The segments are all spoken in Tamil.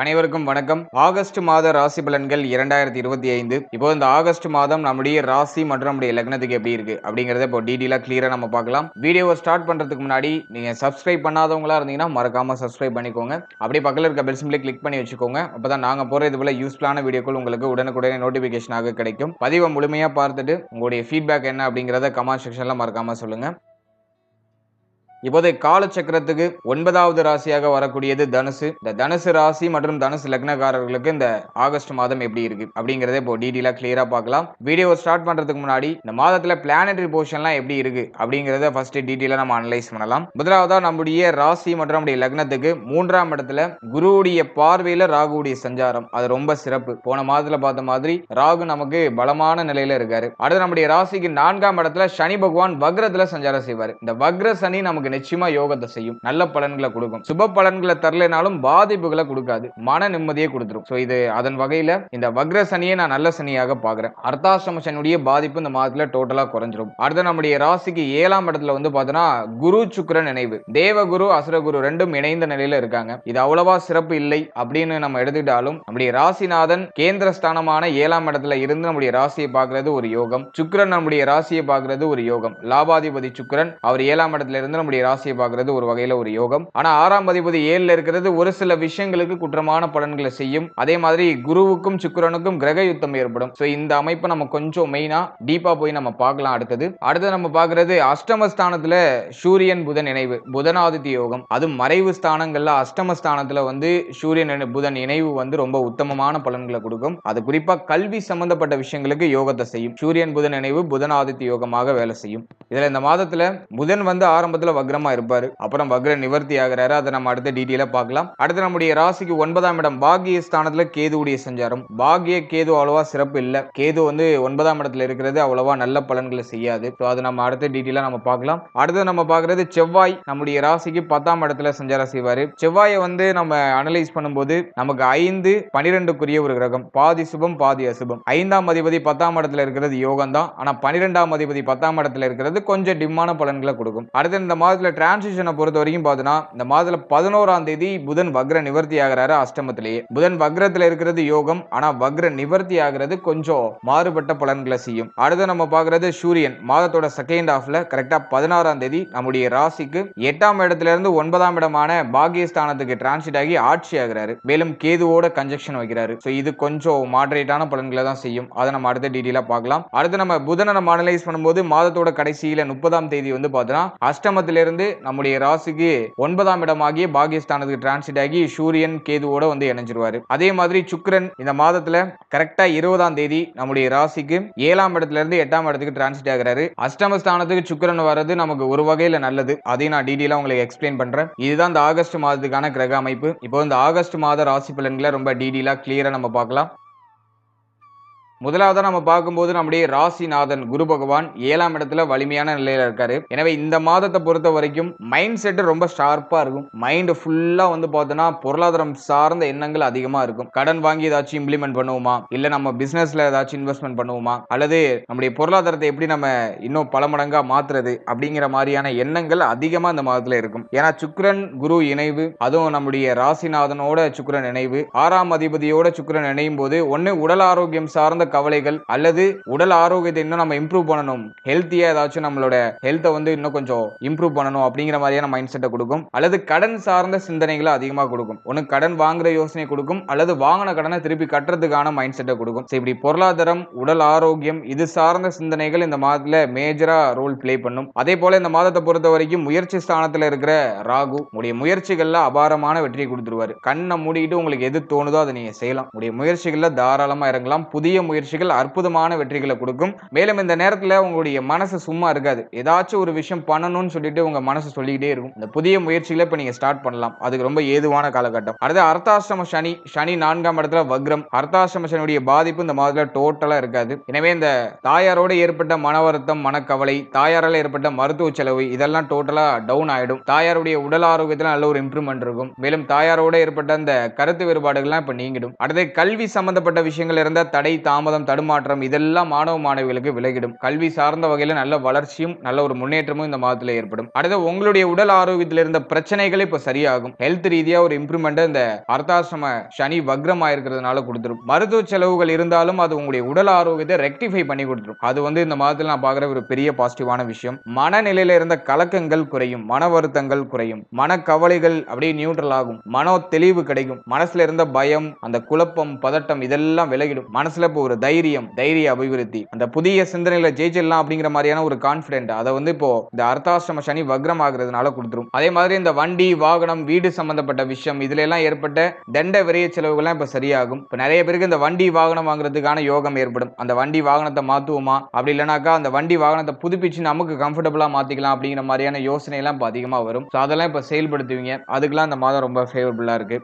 அனைவருக்கும் வணக்கம். ஆகஸ்ட் மாத ராசி பலன்கள் இரண்டாயிரத்தி இருபத்தி ஐந்து. இப்போ இந்த ஆகஸ்ட் மாதம் நம்முடைய ராசி மற்றும் நம்முடைய லக்னத்துக்கு எப்படி இருக்கு அப்படிங்கறத இப்போ டீடெயிலாக கிளியரா நம்ம பார்க்கலாம். வீடியோவை ஸ்டார்ட் பண்றதுக்கு முன்னாடி நீங்க சப்ஸ்கிரைப் பண்ணாதவங்களா இருந்தீங்கன்னா மறக்காம சப்ஸ்கிரைப் பண்ணிக்கோங்க. அப்படியே பக்கத்தில் இருக்க பெல் சிம்பிளை கிளிக் பண்ணி வச்சுக்கோங்க. அப்பதான் நாங்க போற இது போல யூஸ்ஃபுல்லான வீடியோக்கள் உங்களுக்கு உடனுக்குடனே நோட்டிபிகேஷனாக கிடைக்கும். பதிவை முழுமையா பார்த்துட்டு உங்களுடைய ஃபீட்பேக் என்ன அப்படிங்கறத கமெண்ட் செக்ஷன்ல மறக்காம சொல்லுங்க. இப்போது காலச்சக்கரத்துக்கு ஒன்பதாவது ராசியாக வரக்கூடியது தனுசு. இந்த தனுசு ராசி மற்றும் தனுசு லக்னக்காரர்களுக்கு இந்த ஆகஸ்ட் மாதம் எப்படி இருக்கு அப்படிங்கறத இப்போ டீடெயிலா கிளியரா பார்க்கலாம். வீடியோ ஸ்டார்ட் பண்றதுக்கு முன்னாடி இந்த மாதத்துல பிளானட்டரி போர்ஷன்லாம் எப்படி இருக்கு அப்படிங்கறத ஃபர்ஸ்ட் டீடெயிலா நம்ம அனலைஸ் பண்ணலாம். முதலாவதா நம்முடைய ராசி மற்றும் நம்முடைய லக்னத்துக்கு மூன்றாம் இடத்துல குருவுடைய பார்வையில ராகுவுடைய சஞ்சாரம். அது ரொம்ப சிறப்பு. போன மாதத்துல பார்த்த மாதிரி ராகு நமக்கு பலமான நிலையில இருக்காரு. அடுத்து நம்முடைய ராசிக்கு நான்காம் இடத்துல சனி பகவான் வக்ரத்துல சஞ்சாரம் செய்வார். இந்த வக்ர சனி நமக்கு நிச்சயமா யோகத்தை செய்யும். நல்ல பலன்களை கொடுக்கும். சுப பலன்களை தரலைனாலும் பாதிப்புகளை கொடுக்காது. மன நிம்மதியை கொடுத்துரும். சோ இது அதன் வகையில இந்த வக்ர சனியை நான் நல்ல சனியாக பாக்குறேன் அர்த்தாசிரம சனியுடைய பாதிப்பு இந்த மாதத்துல டோட்டலா குறைஞ்சிரும். அடுத்து நம்முடைய ராசிக்கு ஏழாம் இடத்துல வந்து பாத்தீங்கன்னா குரு சுக்கிரன் நினைவு தேவகுரு அசுரகுரு ரெண்டும் இணைந்த நிலையில இருக்காங்க. இது அவ்வளவா சிறப்பு இல்லை அப்படின்னு நம்ம எடுத்துக்கிட்டாலும் நம்முடைய ராசிநாதன் கேந்திர ஸ்தானமான ஏழாம் இடத்துல இருந்து நம்முடைய ராசியை பார்க்கறது ஒரு யோகம். சுக்கிரன் நம்முடைய ராசியை பார்க்கறது ஒரு யோகம். லாபாதிபதி சுக்கிரன் அவர் ஏழாம் இடத்துல இருந்து நம்முடைய ராசியை பார்க்கறது ஒரு வகையில ஒரு யோகம். ஆனா ஆறாம் அதிபதி ஏழுல இருக்கிறது ஒரு சில விஷயங்களுக்கு குற்றமான பலன்களை செய்யும். அதே மாதிரி குருவுக்கும் சுக்கிரனுக்கும் கிரக யுத்தம் ஏற்படும். சோ இந்த அமைப்பை நம்ம கொஞ்சம் மெயினா டீப்பா போய் நம்ம பார்க்கலாம் அடுத்தது. அடுத்து நம்ம பாக்குறது அஷ்டமஸ்தானத்துல சூரியன் புதன் இணைவு புதனாதித்ய யோகம். அது மறைவு ஸ்தானங்கள்ல அஷ்டமஸ்தானத்துல வந்து சூரியன் புதன் இணைவு வந்து ரொம்ப உத்தமமான பலன்களை கொடுக்கும். அது குறிப்பா கல்வி சம்பந்தப்பட்ட விஷயங்களுக்கு யோகத்தை செய்யும். சூரியன் புதன் இணைவு புதனாதித்ய யோகமாக வேலை செய்யும். இதுல இந்த மாதத்துல புதன் வந்து ஆரம்பத்துல வக்ரமா இருப்பாரு. அப்புறம் வக்ர நிவர்த்தி ஆகிறாரு. அதை நம்ம அடுத்த டீட்டெயிலா பார்க்கலாம். அடுத்து நம்முடைய ராசிக்கு ஒன்பதாம் இடம் பாகிய ஸ்தானத்துல கேதுவுடைய சஞ்சாரம். பாகிய கேது அவ்வளவா சிறப்பு இல்ல. கேது வந்து ஒன்பதாம் இடத்துல இருக்கிறது அவ்வளவா நல்ல பலன்களை செய்யாது. ஸோ அது நம்ம அடுத்த டீட்டெயிலா நம்ம பார்க்கலாம். அடுத்து நம்ம பார்க்கிறது செவ்வாய். நம்முடைய ராசிக்கு பத்தாம் இடத்துல சஞ்சாரம் செய்வாரு. செவ்வாயை வந்து நம்ம அனலைஸ் பண்ணும்போது நமக்கு ஐந்து பனிரெண்டுக்குரிய ஒரு கிரகம். பாதி சுபம் பாதி அசுபம். ஐந்தாம் அதிபதி பத்தாம் இடத்துல இருக்கிறது யோகம் தான் ஆனா பன்னிரெண்டாம் அதிபதி பத்தாம் இடத்துல இருக்கிறது கொஞ்சம் டிம்மான பலன்களை கொடுக்கும். அடுத்து இந்த மாதிரி டிரான்சிஷனை பொறுத்த வரைக்கும் பார்த்தோன்னா இந்த மாதத்துல பதினோராம் தேதி புதன் வக்ர நிவர்த்தி ஆகிறாரு அஷ்டமத்திலேயே. புதன் வக்ரத்தில் இருக்கிறது யோகம் ஆனால் வக்ர நிவர்த்தி ஆகிறது கொஞ்சம் மாறுபட்ட பலன்களை செய்யும். அடுத்து நம்ம பார்க்கறது சூரியன். மாதத்தோட செகண்ட் ஹாஃப்ல கரெக்டாக பதினாறாம் தேதி நம்முடைய ராசிக்கு எட்டாம் இடத்துல இருந்து ஒன்பதாம் இடமான பாகியஸ்தானத்துக்கு டிரான்சிட் ஆகி ஆட்சி ஆகிறாரு. மேலும் கேதுவோட கன்ஜெக்ஷன் வைக்கிறாரு. ஸோ இது கொஞ்சம் மாடரேட்டான பலன்களை தான் செய்யும். அதை நம்ம அடுத்த டீட்டெயிலாக பார்க்கலாம். அடுத்து நம்ம புதனை நம்ம அனலைஸ் பண்ணும்போது மாதத்தோட கடைசியில் முப்பதாம் தேதி வந்து பார்த்தோன்னா இருந்து நம்முடைய ராசிக்கு ஒன்பதாம் இடமாகிய பாகியஸ்தானத்துக்கு டிரான்சிட் ஆகி சூரியன் கேதுவோட வந்து இணைஞ்சிருவாரு. அதே மாதிரி சுக்கரன் இந்த மாதத்துல கரெக்டா இருபதாம் தேதி நம்முடைய ராசிக்கு ஏழாம் இடத்துல இருந்து எட்டாம் இடத்துக்கு டிரான்சிட் ஆகிறாரு. அஷ்டமஸ்தானத்துக்கு சுக்கரன் வர்றது நமக்கு ஒரு வகையில நல்லது. அதையும் நான் டீடெயிலா உங்களுக்கு எக்ஸ்பிளைன் பண்றேன். இதுதான் இந்த ஆகஸ்ட் மாதத்துக்கான கிரக அமைப்பு. இப்போ இந்த ஆகஸ்ட் மாத ராசி பலன்களை ரொம்ப டீடெயிலா கிளியரா நம்ம பார்க்கலாம். முதலாவதா நம்ம பார்க்கும்போது நம்முடைய ராசிநாதன் குரு பகவான் ஏழாம் இடத்துல வலிமையான நிலையில இருக்காரு. எனவே இந்த மாதத்தை பொறுத்த வரைக்கும் மைண்ட் செட் ரொம்ப ஷார்ப்பா இருக்கும். மைண்ட் ஃபுல்லா வந்து பார்த்தோன்னா பொருளாதாரம் சார்ந்த எண்ணங்கள் அதிகமா இருக்கும். கடன் வாங்கி ஏதாச்சும் இம்ப்ளிமெண்ட் பண்ணுவோமா? இல்ல நம்ம பிசினஸ்ல ஏதாச்சும் இன்வெஸ்ட்மெண்ட் பண்ணுவோமா? அல்லது நம்முடைய பொருளாதாரத்தை எப்படி நம்ம இன்னும் பல மடங்கா மாத்துறது அப்படிங்கிற மாதிரியான எண்ணங்கள் அதிகமா இந்த மாதத்துல இருக்கும். ஏன்னா சுக்கிரன் குரு இணைவு அதுவும் நம்முடைய ராசிநாதனோட சுக்ரன் இணைவு. ஆறாம் அதிபதியோட சுக்ரன் இணையும் போது ஒன்னு உடல் ஆரோக்கியம் சார்ந்த கவலைகள் அல்லது உடல் ஆரோக்கியத்தை இன்னும் நம்ம இம்ப்ரூவ் பண்ணணும். ஹெல்த்தியா ஏதாச்சும் நம்மளோட ஹெல்த்தை வந்து இன்னும் கொஞ்சம் இம்ப்ரூவ் பண்ணணும் அப்படிங்கிற மாதிரியான மைண்ட் செட்டை கொடுக்கும். அல்லது கடன் சார்ந்த சிந்தனைகளை அதிகமாக கொடுக்கும். ஒன்று கடன் வாங்குற யோசனை கொடுக்கும். அல்லது வாங்கின கடனை திருப்பி கட்டுறதுக்கான மைண்ட் செட்டை கொடுக்கும். இப்படி பொருளாதாரம் உடல் ஆரோக்கியம் இது சார்ந்த சிந்தனைகள் இந்த மாதத்துல மேஜரா ரோல் பிளே பண்ணும். அதே போல இந்த மாதத்தை பொறுத்த வரைக்கும் முயற்சி ஸ்தானத்துல இருக்கிற ராகு உடைய முயற்சிகள்ல அபாரமான வெற்றியை கொடுத்துருவாரு. கண்ணை மூடிக்கிட்டு உங்களுக்கு எது தோணுதோ அதை நீங்க செய்யலாம். உடைய முயற்சிகள்ல தாராளமா இறங்கலாம். புதிய முயற்சி முயற்சிகள் அற்புதமான வெற்றிகளை கொடுக்கும். மேலும் இந்த நேரத்தில் உங்களுடைய மனசு சும்மா இருக்காது. ஏதாச்சும் ஒரு விஷயம் பண்ணணும்னு சொல்லிட்டு உங்க மனசு சொல்லிக்கிட்டே இருக்கும். இந்த புதிய முயற்சிகளை இப்ப நீங்க ஸ்டார்ட் பண்ணலாம். அதுக்கு ரொம்ப ஏதுவான காலகட்டம். அடுத்து அர்த்தாஷ்டம சனி சனி நான்காம் இடத்துல வக்ரம். அர்த்தாஷ்டம சனியுடைய பாதிப்பு இந்த மாதத்தில் டோட்டலா இருக்காது. எனவே இந்த தாயாரோட ஏற்பட்ட மன வருத்தம் மனக்கவலை தாயாரால் ஏற்பட்ட மருத்துவ செலவு இதெல்லாம் டோட்டலா டவுன் ஆயிடும். தாயாருடைய உடல் ஆரோக்கியத்துல நல்ல ஒரு இம்ப்ரூவ்மெண்ட் இருக்கும். மேலும் தாயாரோட ஏற்பட்ட அந்த கருத்து வேறுபாடுகள்லாம் இப்ப நீங்கிடும். அடுத்து கல்வி சம்பந்தப்பட்ட விஷயங்கள் இருந்த தடை தாமதம் தாமதம் தடுமாற்றம் இதெல்லாம் மாணவ மாணவிகளுக்கு விலகிடும். கல்வி சார்ந்த வகையில் நல்ல வளர்ச்சியும் நல்ல ஒரு முன்னேற்றமும் இந்த மாதத்தில் ஏற்படும். அடுத்து உங்களுடைய உடல் ஆரோக்கியத்தில் இருந்த பிரச்சனைகள் இப்போ சரியாகும். ஹெல்த் ரீதியாக ஒரு இம்ப்ரூவ்மெண்ட் இந்த அர்த்தாசிரம சனி வக்ரம் ஆயிருக்கிறதுனால கொடுத்துரும். மருத்துவ செலவுகள் இருந்தாலும் அது உங்களுடைய உடல் ஆரோக்கியத்தை ரெக்டிஃபை பண்ணி கொடுத்துரும். அது வந்து இந்த மாதத்தில் நான் பார்க்குற ஒரு பெரிய பாசிட்டிவான விஷயம். மனநிலையில இருந்த கலக்கங்கள் குறையும் மன வருத்தங்கள் குறையும் மனக்கவலைகள் அப்படியே நியூட்ரல் ஆகும். மனோ தெளிவு கிடைக்கும். மனசுல இருந்த பயம் அந்த குழப்பம் பதட்டம் இதெல்லாம் விலகிடும். மனசுல இப்போ ஒரு தைரியம் தைரிய அபிவிருத்தி. அந்த புதிய சிந்தனையில ஜெயிச்சிடலாம் அப்படிங்கிற மாதிரியான ஒரு கான்பிடென்ட் அதை வந்து இப்போ இந்த அர்த்தாசிரம சனி வக்ரம் ஆகுறதுனால கொடுத்துரும். அதே மாதிரி இந்த வண்டி வாகனம் வீடு சம்பந்தப்பட்ட விஷயம் இதுல எல்லாம் ஏற்பட்ட தண்ட விரைய செலவுகள்லாம் இப்ப சரியாகும். இப்ப நிறைய பேருக்கு இந்த வண்டி வாகனம் வாங்குறதுக்கான யோகம் ஏற்படும். அந்த வண்டி வாகனத்தை மாத்துவோமா? அப்படி இல்லைனாக்கா அந்த வண்டி வாகனத்தை புதுப்பிச்சு நமக்கு கம்ஃபர்டபுளா மாத்திக்கலாம் அப்படிங்கிற மாதிரியான யோசனை எல்லாம் இப்ப அதிகமா வரும். ஸோ அதெல்லாம் இப்ப செயல்படுத்துவீங்க. அதுக்கெல்லாம் இந்த மாதம் ரொம்ப ஃபேவரபுளா இருக்கு.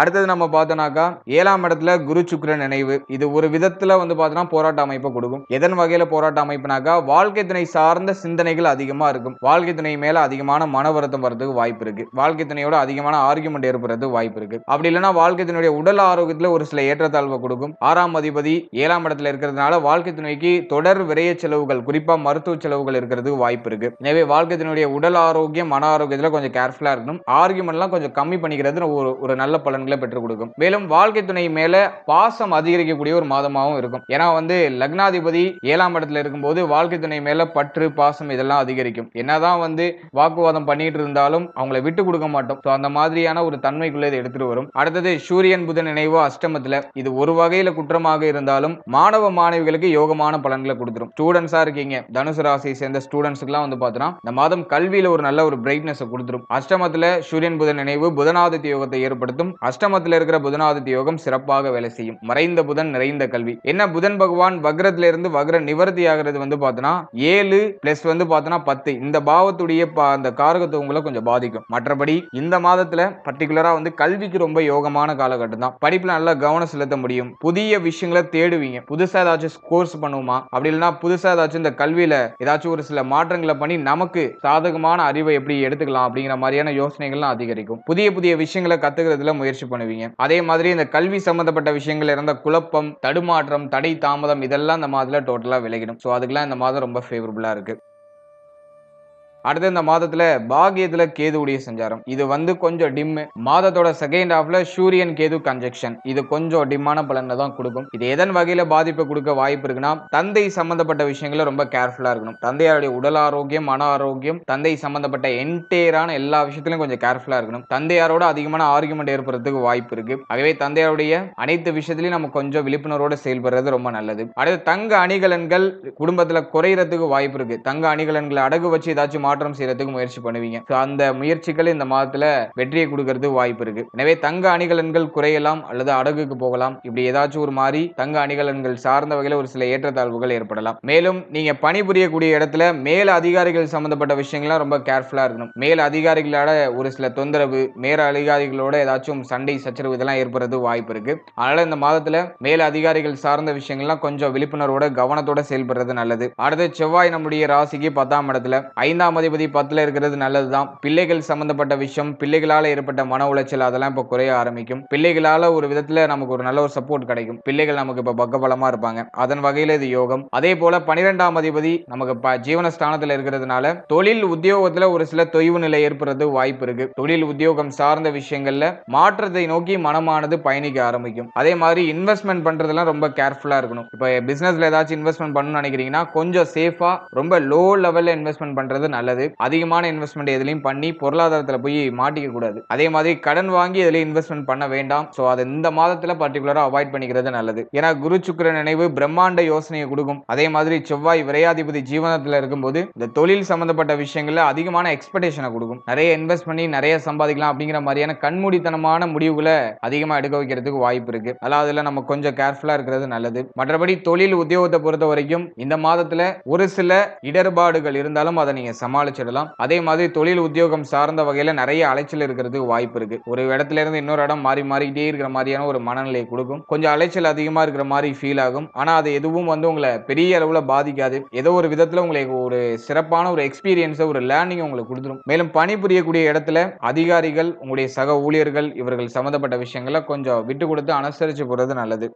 அடுத்தது நம்ம பார்த்தோம்னாக்கா ஏழாம் இடத்துல குரு சுக்கிரன் நினைவு. இது ஒரு விதத்துல வந்து பார்த்தோம்னா போராட்ட அமைப்பை கொடுக்கும். எதன் வகையில போராட்ட அமைப்புனாக்கா வாழ்க்கை துணை சார்ந்த சிந்தனைகள் அதிகமா இருக்கும். வாழ்க்கை துணை மேல அதிகமான மன வருத்தம் வரதுக்கு வாய்ப்பு இருக்கு. வாழ்க்கை துணையோட அதிகமான ஆர்குமெண்ட் ஏற்படுறதுக்கு வாய்ப்பு இருக்கு. அப்படி இல்லைன்னா வாழ்க்கை துணையுடைய உடல் ஆரோக்கியத்துல ஒரு சில ஏற்றத்தாழ்வை கொடுக்கும். ஆறாம் அதிபதி ஏழாம் இடத்துல இருக்கிறதுனால வாழ்க்கை துணைக்கு தொடர் விரைய செலவுகள் குறிப்பா மருத்துவ செலவுகள் இருக்கிறதுக்கு வாய்ப்பு இருக்கு. எனவே வாழ்க்கை துணையுடைய உடல் ஆரோக்கியம் மன ஆரோக்கியத்துல கொஞ்சம் கேர்ஃபுல்லா இருக்கணும். ஆர்குமெண்ட்லாம் கொஞ்சம் கம்மி பண்ணிக்கிறது ஒரு ஒரு நல்ல பலன் பலன்களை பெற்றுக் கொடுக்கும். மேலும் வாழ்க்கை துணை மேல பாசம் அதிகரிக்கக்கூடிய ஒரு மாதமாகவும் இருக்கும். ஏன்னா வந்து லக்னாதிபதி ஏழாம் இடத்துல இருக்கும்போது வாழ்க்கை துணை மேல பற்று பாசம் இதெல்லாம் அதிகரிக்கும். என்னதான் வந்து வாக்குவாதம் பண்ணிட்டு இருந்தாலும் அவங்கள விட்டு கொடுக்க மாட்டோம். ஸோ அந்த மாதிரியான ஒரு தன்மைக்குள்ள இதை எடுத்துட்டு வரும். அடுத்தது சூரியன் புதன் நினைவு அஷ்டமத்துல இது ஒரு வகையில குற்றமாக இருந்தாலும் மாணவ மாணவிகளுக்கு யோகமான பலன்களை கொடுத்துரும். ஸ்டூடெண்ட்ஸா இருக்கீங்க. தனுசு ராசியை சேர்ந்த ஸ்டூடெண்ட்ஸ்க்குலாம் வந்து பார்த்தோன்னா இந்த மாதம் கல்வியில ஒரு நல்ல ஒரு பிரைட்னஸ் கொடுத்துரும். அஷ்டமத்துல சூரியன் புதன் நினைவு புதனாதித்ய யோகத்தை ஏற்படுத்தும். அஷ்டமத்தில் இருக்கிற புதனாதித்ய யோகம் சிறப்பாக வேலை செய்யும். மறைந்த புதன் நிறைந்த கல்வி. என்ன புதன் பகவான் வக்ரத்துல இருந்து வக்ர நிவர்த்தி ஆகிறது வந்து பார்த்தோன்னா ஏழு பிளஸ் வந்து பார்த்தோன்னா பத்து. இந்த பாவத்துடைய அந்த அந்த காரகத்துவங்களை கொஞ்சம் பாதிக்கும். மற்றபடி இந்த மாதத்துல பர்டிகுலரா வந்து கல்விக்கு ரொம்ப யோகமான காலகட்டம் தான். படிப்புல நல்லா கவனம் செலுத்த முடியும். புதிய விஷயங்களை தேடுவீங்க. புதுசா ஏதாச்சும் கோர்ஸ் பண்ணுவோமா? அப்படி இல்லைன்னா புதுசா ஏதாச்சும் இந்த கல்வியில ஏதாச்சும் ஒரு சில மாற்றங்களை பண்ணி நமக்கு சாதகமான அறிவை எப்படி எடுத்துக்கலாம் அப்படிங்கிற மாதிரியான யோசனைகள்லாம் அதிகரிக்கும். புதிய புதிய விஷயங்களை கத்துக்கிறதுல முயற்சி பண்ணுவீங்க. அதே மாதிரி இந்த கல்வி சம்பந்தப்பட்ட விஷயங்கள் இருந்த குழப்பம் தடுமாற்றம் தடை தாமதம் இதெல்லாம் இந்த மாதத்துல டோட்டலா விலகிடும். ஸோ அதுக்கெல்லாம் இந்த மாதம் ரொம்ப ஃபேவரபுளா இருக்கு. அடுத்து இந்த மாதத்துல பாகியத்துல கேதுவுடைய சஞ்சாரம். இது வந்து கொஞ்சம் டிம்மு மாதத்தோட செகண்ட் ஹாஃப்ல சூரியன் கேது கன்ஜெக்ஷன் இது கொஞ்சம் டிம்மான பலனை தான் கொடுக்கும். இது எதன் வகையில பாதிப்பை கொடுக்க வாய்ப்பு இருக்குன்னா தந்தை சம்பந்தப்பட்ட விஷயங்கள ரொம்ப கேர்ஃபுல்லா இருக்கணும். தந்தையாருடைய உடல் ஆரோக்கியம் மன ஆரோக்கியம் தந்தை சம்பந்தப்பட்ட என்டையரான எல்லா விஷயத்திலும் கொஞ்சம் கேர்ஃபுல்லா இருக்கணும். தந்தையாரோட அதிகமான ஆர்குமெண்ட் ஏற்படுறதுக்கு வாய்ப்பு இருக்கு. ஆகவே தந்தையாருடைய அனைத்து விஷயத்திலையும் நம்ம கொஞ்சம் விழிப்புணர்வோட செயல்படுறது ரொம்ப நல்லது. அடுத்து தங்க அணிகலன்கள் குடும்பத்துல குறையறதுக்கு வாய்ப்பு இருக்கு. தங்க அணிகலன்களை அடகு வச்சு ஏதாச்சும் மாற்றம் செய்யறதுக்கு முயற்சி பண்ணுவீங்க. அந்த முயற்சிகள் இந்த மாதத்துல வெற்றியை கொடுக்கறது வாய்ப்பு இருக்கு. எனவே தங்க அணிகலன்கள் குறையலாம் அல்லது அடகுக்கு போகலாம். இப்படி ஏதாச்சும் ஒரு மாதிரி தங்க அணிகலன்கள் சார்ந்த வகையில ஒரு சில ஏற்றத்தாழ்வுகள் ஏற்படலாம். மேலும் நீங்க பணிபுரியக்கூடிய இடத்துல மேல அதிகாரிகள் சம்பந்தப்பட்ட விஷயங்கள்லாம் ரொம்ப கேர்ஃபுல்லா இருக்கணும். மேல் அதிகாரிகளோட ஒரு சில தொந்தரவு மேல அதிகாரிகளோட ஏதாச்சும் சண்டை சச்சரவு இதெல்லாம் ஏற்படுறது வாய்ப்பு இருக்கு. அதனால இந்த மாதத்துல மேல் அதிகாரிகள் சார்ந்த விஷயங்கள்லாம் கொஞ்சம் விழிப்புணர்வோட கவனத்தோட செயல்படுறது நல்லது. அடுத்து செவ்வாய் நம்முடைய ராசிக்கு பத்தாம் இடத்துல. ஐந்தாம் அதிபதி பத்தில் இருக்கிறது நல்லது தான் பிள்ளைகள் சம்பந்தப்பட்ட விஷயம் பிள்ளைகளால் ஏற்பட்ட மன உளைச்சல் அதெல்லாம் இப்போ குறைய ஆரம்பிக்கும். பிள்ளைகளால் ஒரு விதத்தில் நமக்கு ஒரு நல்ல ஒரு சப்போர்ட் கிடைக்கும். பிள்ளைகள் நமக்கு இப்போ பக்கபலமாக இருப்பாங்க. அதன் வகையில் இது யோகம். அதே போல பனிரெண்டாம் அதிபதி நமக்கு ப- ஜீவனஸ்தானத்துல இருக்கிறதுனால தொழில் உத்தியோகத்தில் ஒரு சில தொய்வு நிலை ஏற்படுறது வாய்ப்பு இருக்கு. தொழில் உத்தியோகம் சார்ந்த விஷயங்கள்ல மாற்றத்தை நோக்கி மனமானது பயணிக்க ஆரம்பிக்கும். அதே மாதிரி இன்வெஸ்ட்மெண்ட் பண்றதெல்லாம் ரொம்ப கேர்ஃபுல்லா இருக்கணும். இப்போ பிசினஸ்ல ஏதாச்சும் இன்வெஸ்ட்மெண்ட் பண்ணணும்னு நினைக்கிறீங்கன்னா கொஞ்சம் சேஃபா ரொம்ப லோ லெவல்ல இன்வெஸ்ட்மெண்ட் பண்றது நல்லது அதிகமான இன்வெஸ்ட்மெண்ட் எதுலையும் பண்ணி பொருளாதாரத்தில் போய் மாட்டிக்க கூடாது. அதே மாதிரி கடன் வாங்கி எதுலையும் இன்வெஸ்ட்மெண்ட் பண்ண வேண்டாம். ஸோ அது இந்த மாதத்தில் பர்டிகுலராக அவாய்ட் பண்ணிக்கிறது நல்லது. ஏன்னா குரு சுக்கிர நினைவு பிரம்மாண்ட யோசனையை கொடுக்கும். அதே மாதிரி செவ்வாய் விரையாதிபதி ஜீவனத்தில் இருக்கும்போது இந்த தொழில் சம்பந்தப்பட்ட விஷயங்களில் அதிகமான எக்ஸ்பெக்டேஷனை கொடுக்கும். நிறைய இன்வெஸ்ட் பண்ணி நிறைய சம்பாதிக்கலாம் அப்படிங்கிற மாதிரியான கண்மூடித்தனமான முடிவுகளை அதிகமாக எடுக்க வைக்கிறதுக்கு வாய்ப்பு இருக்கு. அதெல்லாம் அதில் நம்ம கொஞ்சம் கேர்ஃபுல்லாக இருக்கிறது நல்லது. மற்றபடி தொழில் உத்தியோகத்தை பொறுத்த வரைக்கும் இந்த மாதத்தில் ஒரு சில இடர்பாடுகள் இருந்தாலும் அதை நீங்கள் நீங்க சமாளிச்சிடலாம். அதே மாதிரி தொழில் உத்தியோகம் சார்ந்த வகையில நிறைய அலைச்சல் இருக்கிறதுக்கு வாய்ப்பு இருக்கு. ஒரு இடத்துல இருந்து இன்னொரு இடம் மாறி மாறிக்கிட்டே இருக்கிற மாதிரியான ஒரு மனநிலையை கொடுக்கும். கொஞ்சம் அலைச்சல் அதிகமா இருக்கிற மாதிரி ஃபீல் ஆகும். ஆனா அது எதுவும் வந்து உங்களை பெரிய அளவுல பாதிக்காது. ஏதோ ஒரு விதத்துல உங்களுக்கு ஒரு சிறப்பான ஒரு எக்ஸ்பீரியன்ஸை ஒரு லேர்னிங் உங்களுக்கு கொடுத்துரும். மேலும் பணிபுரியக்கூடிய இடத்துல அதிகாரிகள் உங்களுடைய சக ஊழியர்கள் இவர்கள் சம்பந்தப்பட்ட விஷயங்களை கொஞ்சம் விட்டு கொடுத்து அனுசரிச்சு போறது நல்லது.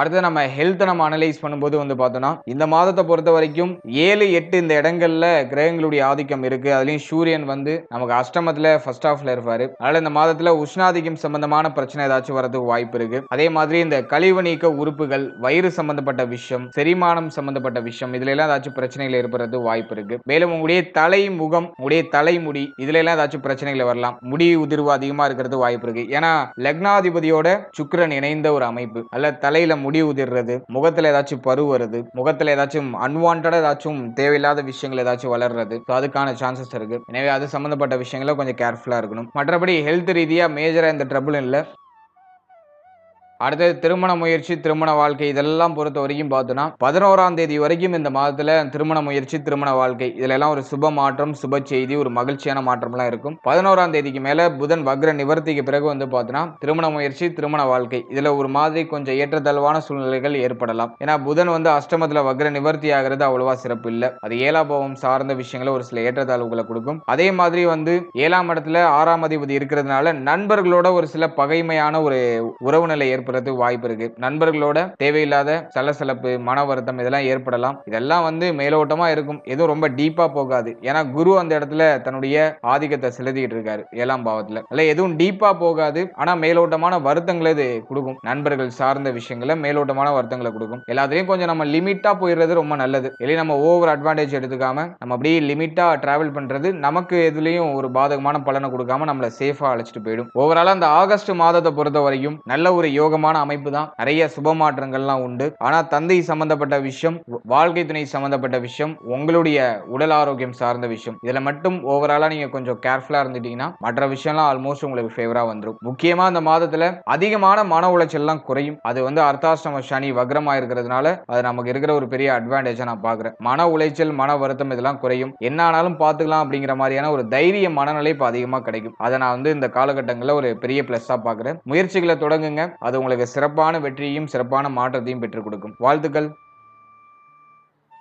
அடுத்து நம்ம ஹெல்த்தை நம்ம அனலைஸ் பண்ணும்போது வந்து பார்த்தோம்னா இந்த மாதத்தை பொறுத்த வரைக்கும் ஏழு எட்டு இந்த இடங்கள்ல கிரகங்களுடைய ஆதிக்கம் இருக்கு. அதுலயும் சூரியன் வந்து நமக்கு அஷ்டமத்துல ஃபர்ஸ்ட் ஹாஃப்ல இருப்பாரு. அதனால இந்த மாதத்துல உஷ்ணாதிக்கம் சம்பந்தமான பிரச்சனை ஏதாச்சும் வரதுக்கு வாய்ப்பு இருக்கு. அதே மாதிரி இந்த கழிவு நீக்க உறுப்புகள் வயிறு சம்பந்தப்பட்ட விஷயம் செரிமானம் சம்பந்தப்பட்ட விஷயம் இதுல எல்லாம் ஏதாச்சும் பிரச்சனைகள் ஏற்படுறது வாய்ப்பு இருக்கு. மேலும் உங்களுடைய தலை முகம் உங்களுடைய தலைமுடி இதுல எல்லாம் ஏதாச்சும் பிரச்சனைகள் வரலாம். முடி உதிர்வு அதிகமா இருக்கிறது வாய்ப்பு இருக்கு. ஏன்னா லக்னாதிபதியோட சுக்கிரன் இணைந்த ஒரு அமைப்பு. அல்ல தலையில முடி உதிர்றது முகத்துல ஏதாச்சும் பரு வருது முகத்துல ஏதாச்சும் அன்வான்டா ஏதாச்சும் தேவையில்லாத விஷயங்கள் ஏதாச்சும் வளர்றது. ஸோ அதுக்கான சான்சஸ் இருக்கு. எனவே அது சம்மந்தப்பட்ட விஷயங்கள கொஞ்சம் கேர்ஃபுல்லா இருக்கணும். மற்றபடி ஹெல்த் ரீதியா மேஜரா எந்த ட்ரபிள் இல்லை. அடுத்தது திருமண முயற்சி திருமண வாழ்க்கை இதெல்லாம் பொறுத்த வரைக்கும் பார்த்தோன்னா பதினோராம் தேதி வரைக்கும் இந்த மாதத்துல திருமண முயற்சி திருமண வாழ்க்கை. இதுல எல்லாம் ஒரு சுப மாற்றம் சுப செய்தி ஒரு மகிழ்ச்சியான மாற்றம்லாம் இருக்கும். பதினோராம் தேதிக்கு மேல புதன் வக்ர நிவர்த்திக்கு பிறகு வந்து பார்த்தோன்னா திருமண முயற்சி திருமண வாழ்க்கை. இதுல ஒரு மாதிரி கொஞ்சம் ஏற்றத்தாழ்வான சூழ்நிலைகள் ஏற்படலாம். ஏன்னா புதன் வந்து அஷ்டமத்துல வக்ர நிவர்த்தி ஆகிறது அவ்வளவா சிறப்பு இல்லை. அது ஏழாபவம் சார்ந்த விஷயங்களை ஒரு சில ஏற்றத்தாழ்வுகளை கொடுக்கும். அதே மாதிரி வந்து ஏழாம் இடத்துல ஆறாம் அதிபதி இருக்கிறதுனால நண்பர்களோட ஒரு சில பகைமையான ஒரு உறவு நிலை ஏற்படுறதுக்கு வாய்ப்பு இருக்கு. நண்பர்களோட தேவையில்லாத சலசலப்பு மன வருத்தம் இதெல்லாம் ஏற்படலாம். இதெல்லாம் வந்து மேலோட்டமா இருக்கும். எதுவும் ரொம்ப டீப்பா போகாது. ஏன்னா குரு அந்த இடத்துல தன்னுடைய ஆதிக்கத்தை செலுத்திட்டு இருக்காரு. ஏழாம் பாவத்துல. இல்ல எதுவும் டீப்பா போகாது. ஆனா மேலோட்டமான வருத்தங்களை இது கொடுக்கும். நண்பர்கள் சார்ந்த விஷயங்களை மேலோட்டமான வருத்தங்களை கொடுக்கும். எல்லாத்துலயும் கொஞ்சம் நம்ம லிமிட்டா போயிடுறது ரொம்ப நல்லது. இல்லை நம்ம ஓவர் அட்வான்டேஜ் எடுத்துக்காம நம்ம அப்படியே லிமிட்டா டிராவல் பண்றது நமக்கு எதுலயும் ஒரு பாதகமான பலனை கொடுக்காம நம்மள சேஃபா அழைச்சிட்டு போயிடும். ஓவராலா அந்த ஆகஸ்ட் மாதத்தை பொறுத்த வரைக்கும் நல்ல ஒரு யோகமான அமைப்பு தான். நிறைய சுப மாற்றங்கள்லாம் உண்டு. ஆனா தந்தை சம்பந்தப்பட்ட விஷயம் வாழ்க்கை துணை சம்பந்தப்பட்ட விஷயம் உங்களுடைய உடல் ஆரோக்கியம் சார்ந்த விஷயம் இதுல மட்டும் ஓவராலா நீங்க கொஞ்சம் கேர்ஃபுல்லா இருந்துட்டீங்கன்னா மற்ற விஷயம்லாம் ஆல்மோஸ்ட் உங்களுக்கு ஃபேவரா வந்துடும் முக்கியமா அந்த மாதத்துல அதிகமான மன உளைச்சல்லாம் குறையும். அது வந்து அர்த்தாஷ்டம சனி வக்ரமா இருக்கிறதுனால அது நமக்கு இருக்கிற ஒரு பெரிய அட்வான்டேஜா நான் பாக்குறேன் மன உளைச்சல் மன வருத்தம் இதெல்லாம் குறையும். என்ன ஆனாலும் பார்த்துக்கலாம் அப்படிங்கிற மாதிரியான ஒரு தைரிய மனநிலை இப்போ அதிகமாக கிடைக்கும். அதை நான் வந்து இந்த காலகட்டங்களில் ஒரு பெரிய ப்ளஸ்ஸாக பார்க்குறேன். முயற்சிகளை தொடங்குங்க. அது உங்களுக்கு சிறப்பான வெற்றியையும் சிறப்பான மாற்றத்தையும் பெற்றுக் கொடுக்கும். வாழ்த்துக்கள்.